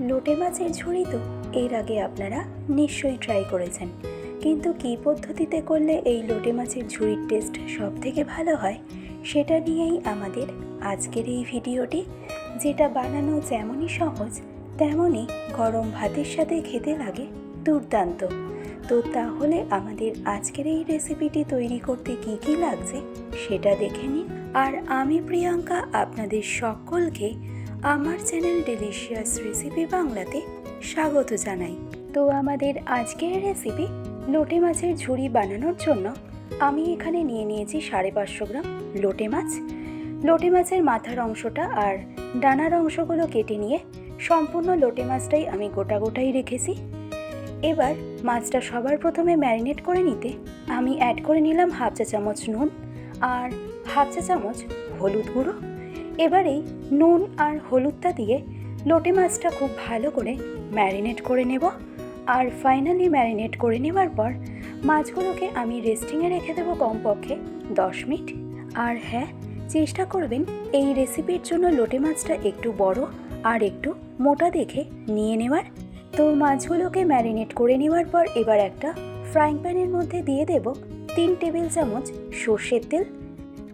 লোটে মাছের ঝুড়ি তো, এর আগে আপনারা নিশ্চয়ই ট্রাই করেছেন। কিন্তু কী পদ্ধতিতে করলে এই লোটে মাছের ঝুড়ির টেস্ট সব থেকে ভালো হয়, সেটা নিয়েই আমাদের আজকের এই ভিডিওটি, যেটা বানানো যেমনই সহজ, তেমনই গরম ভাতের সাথে খেতে লাগে দুর্দান্ত। তো তাহলে আমাদের আজকের এই রেসিপিটি তৈরি করতে কি কি লাগছে, সেটা দেখে নিন। আর আমি প্রিয়াঙ্কা, আপনাদের সকলকে আমার চ্যানেল ডেলিশিয়াস রেসিপি বাংলাতে স্বাগত জানাই। তো আমাদের আজকের রেসিপি লোটে মাছের ঝুড়ি বানানোর জন্য আমি এখানে নিয়ে নিয়েছি সাড়ে পাঁচশো গ্রাম লোটে মাছ। লোটে মাছের মাথার অংশটা আর ডানার অংশগুলো কেটে নিয়ে সম্পূর্ণ লোটে মাছটাই আমি গোটা গোটাই রেখেছি। এবার মাছটা সবার প্রথমে ম্যারিনেট করে নিতে আমি অ্যাড করে নিলাম হাফ চা চামচ নুন আর হাফ চা চামচ হলুদ গুঁড়ো। এবারেই নুন আর হলুদটা দিয়ে লোটে মাছটা খুব ভালো করে ম্যারিনেট করে নেব। আর ফাইনালি ম্যারিনেট করে নেবার পর মাছগুলোকে আমি রেস্টিংয়ে রেখে দেবো কমপক্ষে দশ মিনিট। আর হ্যাঁ চেষ্টা করবেন এই রেসিপির জন্য লোটে মাছটা একটু বড় আর একটু মোটা দেখে নিয়ে নেওয়ার। তো মাছগুলোকে ম্যারিনেট করে নেওয়ার পর এবার একটা ফ্রাইং প্যানের মধ্যে দিয়ে দেব তিন টেবিল চামচ সর্ষের তেল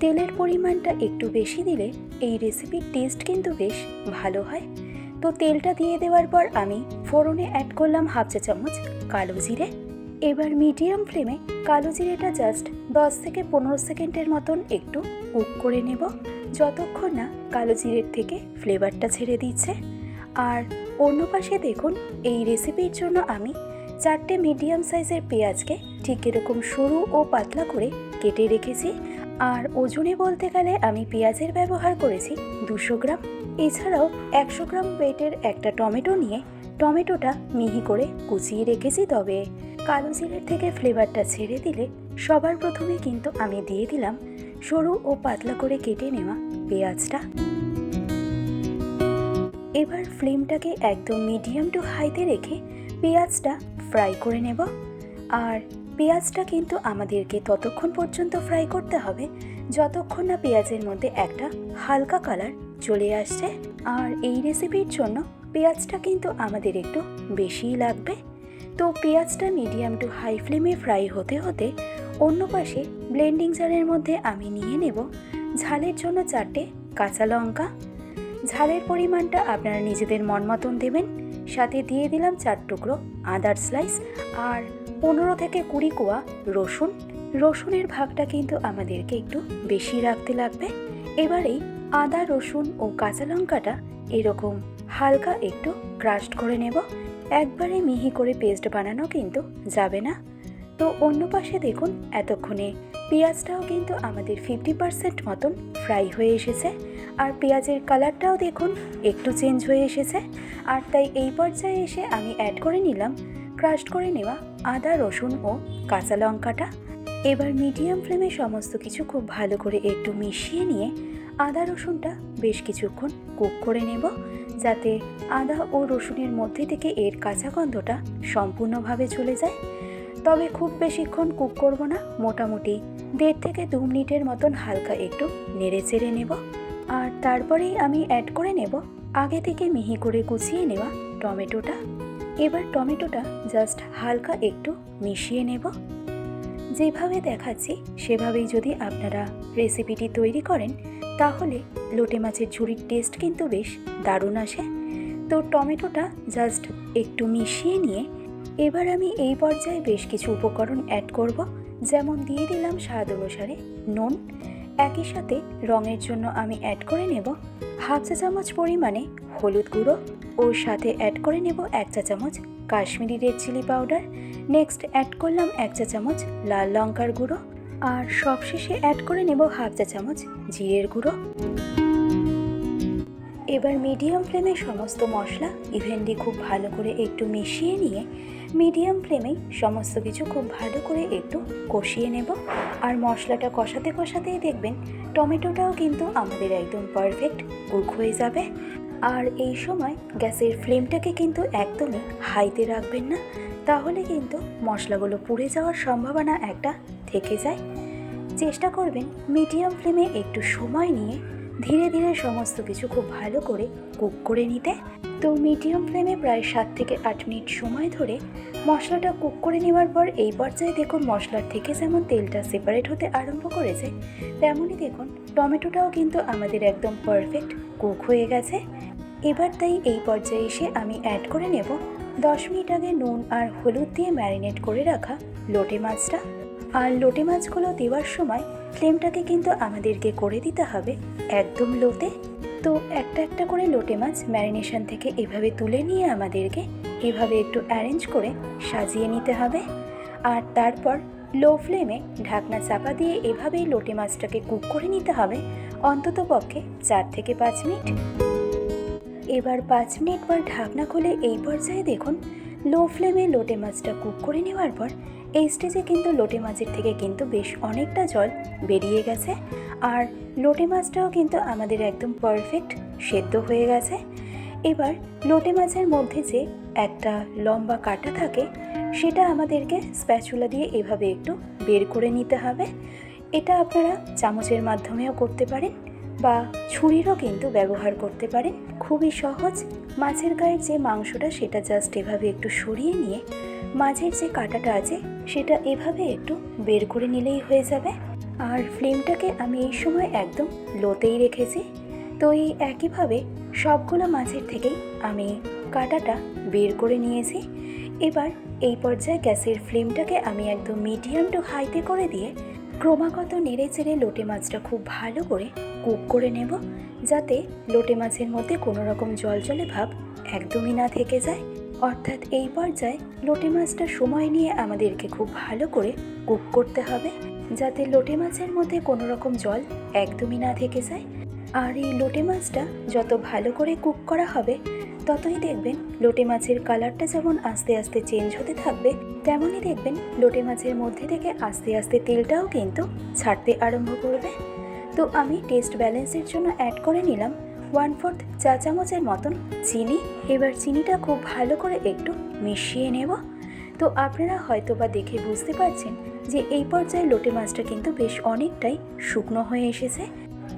তেলের পরিমাণটা একটু বেশি দিলে এই রেসিপির টেস্ট কিন্তু বেশ ভালো হয়। তো তেলটা দিয়ে দেওয়ার পর আমি ফোড়নে অ্যাড করলাম হাফ চা চামচ কালো জিরে। এবার মিডিয়াম ফ্লেমে কালো জিরেটা জাস্ট দশ থেকে পনেরো সেকেন্ডের মতন একটু কুক করে নেব। যতক্ষণ না কালো জিরের থেকে ফ্লেভারটা ছেড়ে দিচ্ছে। আর অন্য পাশে দেখুন, এই রেসিপির জন্য আমি চারটে মিডিয়াম সাইজের পেঁয়াজকে ঠিক এরকম সরু ও পাতলা করে কেটে রেখেছি। আর ওজনে বলতে গেলে আমি পেঁয়াজের ব্যবহার করেছি দুশো গ্রাম। এছাড়াও একশো গ্রাম ওয়েটের একটা টমেটো নিয়ে টমেটোটা মিহি করে কুচিয়ে রেখেছি তবে কালো জিরের থেকে ফ্লেভারটা ছেড়ে দিলে সবার প্রথমে কিন্তু আমি দিয়ে দিলাম সরু ও পাতলা করে কেটে নেওয়া পেঁয়াজটা। এবার ফ্লেমটাকে একদম মিডিয়াম টু হাইতে রেখে পেঁয়াজটা ফ্রাই করে নেব। আর পেঁয়াজটা কিন্তু আমাদেরকে ততক্ষণ পর্যন্ত ফ্রাই করতে হবে। যতক্ষণ না পেঁয়াজের মধ্যে একটা হালকা কালার চলে আসছে। আর এই রেসিপির জন্য পেঁয়াজটা কিন্তু আমাদের একটু বেশিই লাগবে। তো পেঁয়াজটা মিডিয়াম টু হাই ফ্লেমে ফ্রাই হতে হতে অন্য পাশে ব্লেন্ডিং জারের মধ্যে আমি নিয়ে নেব ঝালের জন্য চারটে কাঁচা লঙ্কা। ঝালের পরিমাণটা আপনারা নিজেদের মন মতন দেবেন। সাথে দিয়ে দিলাম চার টুকরো আদার স্লাইস আর পনেরো থেকে কুড়ি কোয়া রসুন। রসুনের ভাগটা কিন্তু আমাদেরকে একটু বেশি রাখতে লাগবে। এবারেই আদা, রসুন ও কাঁচা লঙ্কাটা এরকম হালকা একটু ক্রাশড করে নেব। একবারে মিহি করে পেস্ট বানানো কিন্তু যাবে না। তো অন্য পাশে দেখুন, এতক্ষণে পেঁয়াজটাও কিন্তু আমাদের ফিফটি পার্সেন্ট মতন ফ্রাই হয়ে এসেছে। আর পেঁয়াজের কালারটাও দেখুন, একটু চেঞ্জ হয়ে এসেছে। আর তাই এই পর্যায়ে এসে আমি অ্যাড করে নিলাম। ক্রাশড করে নেওয়া আদা, রসুন ও কাঁচা লঙ্কাটা। এবার মিডিয়াম ফ্লেমে সমস্ত কিছু খুব ভালো করে একটু মিশিয়ে নিয়ে আদা, রসুনটা বেশ কিছুক্ষণ কুক করে নেব, যাতে আদা ও রসুনের মধ্যে থেকে এর কাঁচা গন্ধটা সম্পূর্ণভাবে চলে যায়। তবে খুব বেশিক্ষণ কুক করব না, মোটামুটি দেড় থেকে দু মিনিটের মতন হালকা একটু নেড়ে চেড়ে নেব। আর তারপরেই আমি অ্যাড করে নেব আগে থেকে মিহি করে কুচিয়ে নেওয়া টমেটোটা। এবার টমেটোটা জাস্ট হালকা একটু মিশিয়ে নেব। যেভাবে দেখাচ্ছি, সেভাবেই যদি আপনারা রেসিপিটি তৈরি করেন, তাহলে লোটে মাছের ঝুড়ির টেস্ট কিন্তু বেশ দারুণ আসে। তো টমেটোটা জাস্ট একটু মিশিয়ে নিয়ে এবার আমি এই পর্যায়ে বেশ কিছু উপকরণ অ্যাড করব। যেমন দিয়ে দিলাম স্বাদ অনুসারে নুন একই সাথে রঙের জন্য আমি অ্যাড করে নেব হাফ চা চামচ পরিমাণে হলুদ গুঁড়ো ওর সাথে অ্যাড করে নেব এক চা চামচ Kashmiri red chilli powder next add করলাম এক চা চামচ লাল লঙ্কার গুঁড়ো। আর সবশেষে অ্যাড করে নেব হাফ চা চামচ জিরের গুঁড়ো। এবার মিডিয়াম ফ্লেমে সমস্ত মশলা ইভেনলি খুব ভালো করে একটু মিশিয়ে নিয়ে মিডিয়াম ফ্লেমেই সমস্ত কিছু খুব ভালো করে একটু কষিয়ে নেব। আর মশলাটা কষাতে কষাতেই দেখবেন টমেটোটাও কিন্তু আমাদের একদম পারফেক্ট কুক হয়ে যাবে। আর এই সময় গ্যাসের ফ্লেমটাকে কিন্তু একদমই হাইতে রাখবেন না, তাহলে কিন্তু মশলাগুলো পুড়ে যাওয়ার সম্ভাবনা একটা থেকে যায়। চেষ্টা করবেন মিডিয়াম ফ্লেমে একটু সময় নিয়ে ধীরে ধীরে সমস্ত কিছু খুব ভালো করে কুক করে নিতে। তো মিডিয়াম ফ্লেমে প্রায় সাত থেকে আট মিনিট সময় ধরে মশলাটা কুক করে নেওয়ার পর এই পর্যায়ে দেখুন মশলার থেকে যেমন তেলটা সেপারেট হতে আরম্ভ করেছে, তেমনই দেখুন টমেটোটাও কিন্তু আমাদের একদম পারফেক্ট কুক হয়ে গেছে। এবার তাই এই পর্যায়ে এসে আমি অ্যাড করে নেব। দশ মিনিট আগে নুন আর হলুদ দিয়ে ম্যারিনেট করে রাখা লোটে মাছটা। আর লোটে মাছগুলো দেওয়ার সময় ফ্লেমটাকে কিন্তু আমাদেরকে করে দিতে হবে একদম লোতে। তো একটা একটা করে লোটে মাছ ম্যারিনেশন থেকে এভাবে তুলে নিয়ে আমাদেরকে এভাবে একটু অ্যারেঞ্জ করে সাজিয়ে নিতে হবে। আর তারপর লো ফ্লেমে ঢাকনা চাপা দিয়ে এভাবেই লোটে মাছটাকে কুক করে নিতে হবে অন্তত পক্ষে চার থেকে পাঁচ মিনিট। এবার পাঁচ মিনিট পর ঢাকনা খুলে এই পর্যায়ে দেখুন লো ফ্লেমে লোটে মাছটা কুক করে নেওয়ার পর, এই স্টেজে কিন্তু লোটে মাছের থেকে কিন্তু বেশ অনেকটা জল বেরিয়ে গেছে। আর লোটে মাছটাও কিন্তু আমাদের একদম পারফেক্ট সেদ্ধ হয়ে গেছে। এবার লোটে মাছের মধ্যে যে একটা লম্বা কাটা থাকে, সেটা আমাদেরকে স্প্যাচুলা দিয়ে এভাবে একটু বের করে নিতে হবে। এটা আপনারা চামচের মাধ্যমেও করতে পারেন বা ছুরিরও কিন্তু ব্যবহার করতে পারেন। খুবই সহজ মাছের গায়ের যে মাংসটা সেটা জাস্ট এভাবে একটু সরিয়ে নিয়ে মাছের যে কাঁটাটা আছে সেটা এভাবে একটু বের করে নিলেই হয়ে যাবে। আর ফ্লেমটাকে আমি এই সময় একদম লোতেই রেখেছি। তো এই একইভাবে সবগুলো মাছের থেকেই আমি কাঁটাটা বের করে নিয়েছি। এবার এই পর্যায়ে গ্যাসের ফ্লেমটাকে আমি একদম মিডিয়াম টু হাইতে করে দিয়ে ক্রমাগত নেড়ে চেড়ে লোটে মাছটা খুব ভালো করে কুক করে নেব, যাতে লোটে মাছের মধ্যে কোনো রকম জল জলে ভাব একদমই না থেকে যায়। অর্থাৎ এই পর্যায়ে লোটে মাছটা সময় নিয়ে আমাদেরকে খুব ভালো করে কুক করতে হবে, যাতে লোটে মাছের মধ্যে কোনো রকম জল একদমই না থেকে যায়। আর এই লোটে মাছটা যত ভালো করে কুক করা হবে, ততই দেখবেন লোটে মাছের কালারটা যেমন আস্তে আস্তে চেঞ্জ হতে থাকবে তেমনই দেখবেন লোটে মাছের মধ্যে থেকে আস্তে আস্তে তেলটাও কিন্তু ছাড়তে আরম্ভ করবে। তো আমি টেস্ট ব্যালেন্সের জন্য অ্যাড করে নিলাম ওয়ান ফোর্থ চা চামচের মতন চিনি। এবার চিনিটা খুব ভালো করে একটু মিশিয়ে নেব। তো আপনারা হয়তো বা দেখে বুঝতে পারছেন যে এই পর্যায়ে লোটে মাছটা কিন্তু বেশ অনেকটাই শুকনো হয়ে এসেছে।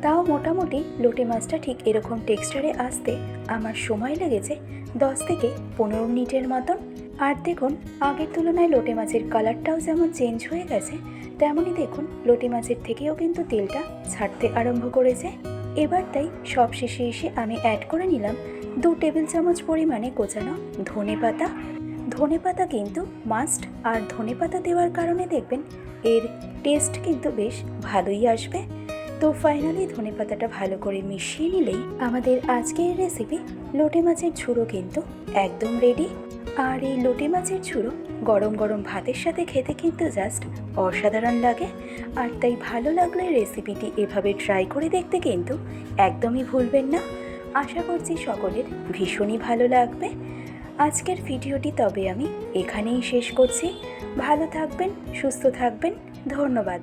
তাও মোটামুটি লোটে মাছটা ঠিক এরকম টেক্সচারে আসতে আমার সময় লেগেছে দশ থেকে পনেরো মিনিটের মতন। আর দেখুন, আগের তুলনায় লোটে মাছের কালারটাও যেমন চেঞ্জ হয়ে গেছে, তেমনই দেখুন, লোটে মাছের থেকেও কিন্তু তেলটা ছাড়তে আরম্ভ করেছে। এবার তাই সব শেষে এসে আমি অ্যাড করে নিলাম দু টেবিল চামচ পরিমাণে কোচানো ধনে পাতা। ধনে পাতা কিন্তু মাস্ট আর ধনে পাতা দেওয়ার কারণে দেখবেন এর টেস্ট কিন্তু বেশ ভালোই আসবে। তো ফাইনালি ধনে পাতাটা ভালো করে মিশিয়ে নিলেই আমাদের আজকের রেসিপি লোটে মাছের ঝুড়ো কিন্তু একদম রেডি আর এই লোটে মাছের ঝুড়ো গরম গরম ভাতের সাথে খেতে কিন্তু জাস্ট অসাধারণ লাগে। আর তাই ভালো লাগলে রেসিপিটি এভাবে ট্রাই করে দেখতে কিন্তু একদমই ভুলবেন না। আশা করছি সকলের ভীষণই ভালো লাগবে। আজকের ভিডিওটি তবে আমি এখানেই শেষ করছি। ভালো থাকবেন, সুস্থ থাকবেন। ধন্যবাদ।